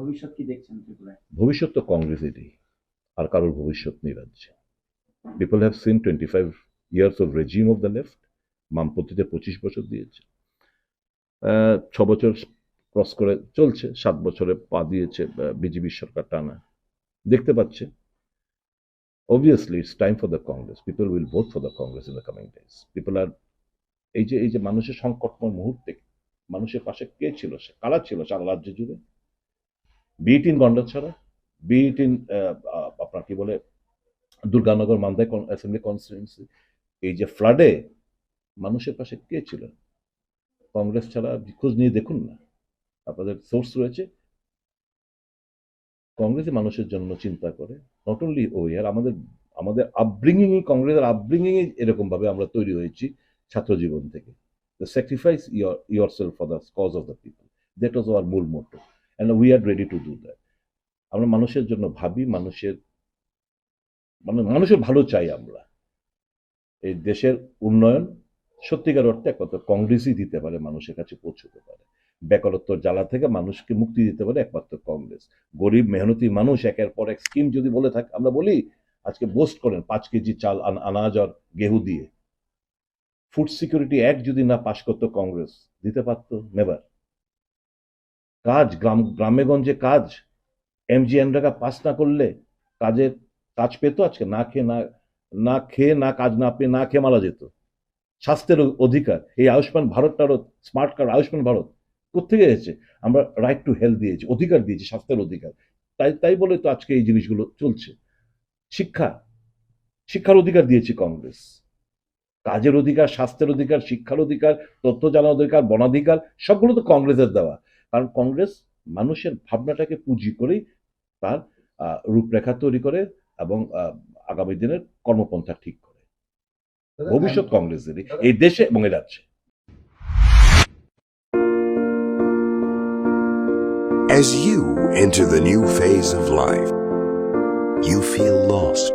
ভবিষ্যৎ কি দেখছেন ত্রিপুরায়? তো কংগ্রেসেরই আর কারোর ভবিষ্যৎ নেই রাজ্যে। People have seen twenty five years of regime of the left বামপন্থীতে পঁচিশ বছর দিয়েছে। ছ বছর ক্রস করে চলছে, সাত বছরে পা দিয়েছে বিজেপি সরকার টানা। দেখতে পাচ্ছে। Obviously it's time for the Congress people will vote for the Congress in the coming days people আর এই যে এই যে মানুষের সংকটময় মুহূর্তে মানুষের পাশে কে ছিল? সে কারা ছিল? সারা রাজ্য জুড়ে? Be it in Gandachhara be it in আপনার কি বলে, দুর্গানগর মান্দায় অ্যাসেম্বলি কনস্টিটুয়েন্সি এই যে ফ্লাডে মানুষের পাশে কে ছিল? কংগ্রেস ছাড়া খোঁজ নিয়ে দেখুন না। আপনাদের সোর্স রয়েছে। কংগ্রেসে মানুষের জন্য চিন্তা করে। নট অনলি ও ইয়ার আমাদের আমাদের আপব্রিঙ্গিং কংগ্রেসের আপব্রিঙ্গিং এরকম ভাবে আমরা তৈরি হয়েছি ছাত্র জীবন থেকে। Your yourself for the cause of the people that was our মূল motto and we are ready to do that আমরা মানুষের জন্য ভাবি, মানুষের মানে মানুষের ভালো চাই আমরা। এই দেশের উন্নয়ন সত্যিকার অর্থে একমাত্র কংগ্রেসই দিতে পারে, মানুষের কাছে পৌঁছতে পারে। বেকারত্ব জ্বালা থেকে মানুষকে মুক্তি দিতে পারে একমাত্র কংগ্রেস। গরিব, মেহনতি মানুষ একের পর এক স্কিম যদি বলে থাকে, আমরা বলি, আজকে বোস্ট করেন পাঁচ কেজি চাল, আন- আনাজ আর গেহু দিয়ে। ফুড সিকিউরিটি অ্যাক্ট যদি না পাশ করতো কংগ্রেস দিতে পারতো? নেভার কাজ, গ্রাম গ্রামে গঞ্জে কাজ এমজিএনরা পাস না করলে কাজের কাজ পেতো আজকে? না খেয়ে, না না খেয়ে, না কাজ না পেয়ে, না খেয়ে মারা যেত। স্বাস্থ্যের অধিকার। এই আয়ুষ্মান ভারত টারত স্মার্ট কার্ড আয়ুষ্মান ভারত কোথেকে এসেছে? আমরা রাইট টু হেলথ দিয়েছি, অধিকার দিয়েছি, স্বাস্থ্যের অধিকার। তাই তাই বলে তো আজকে এই জিনিসগুলো চলছে। শিক্ষা, শিক্ষার অধিকার দিয়েছি কংগ্রেস কাজের অধিকার স্বাস্থ্যের অধিকার শিক্ষার অধিকার তথ্য জানার অধিকার বনাধিকার সবগুলো তো কংগ্রেসের দেওয়া। কারণ কংগ্রেস মানুষের ভাবনাটাকে পুঁজি করেই তার রূপরেখা তৈরি করে এবং আগামী দিনের কর্মপন্থা ঠিক করে। ভবিষ্যৎ কংগ্রেসেরই এই দেশে এবং এই রাজ্যে। As you enter the new phase of life, you feel lost.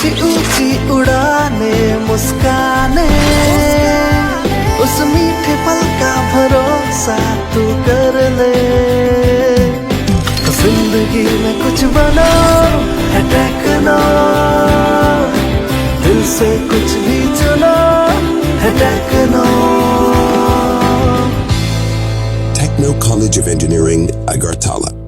ऊँची ऊँची उड़ाने मुस्काने। उस मीठे पल का भरोसा तू कर ले। ज़िंदगी में कुछ बनो है टेक्नो दिल से कुछ भी चुना है techno Techno College of Engineering, Agartala.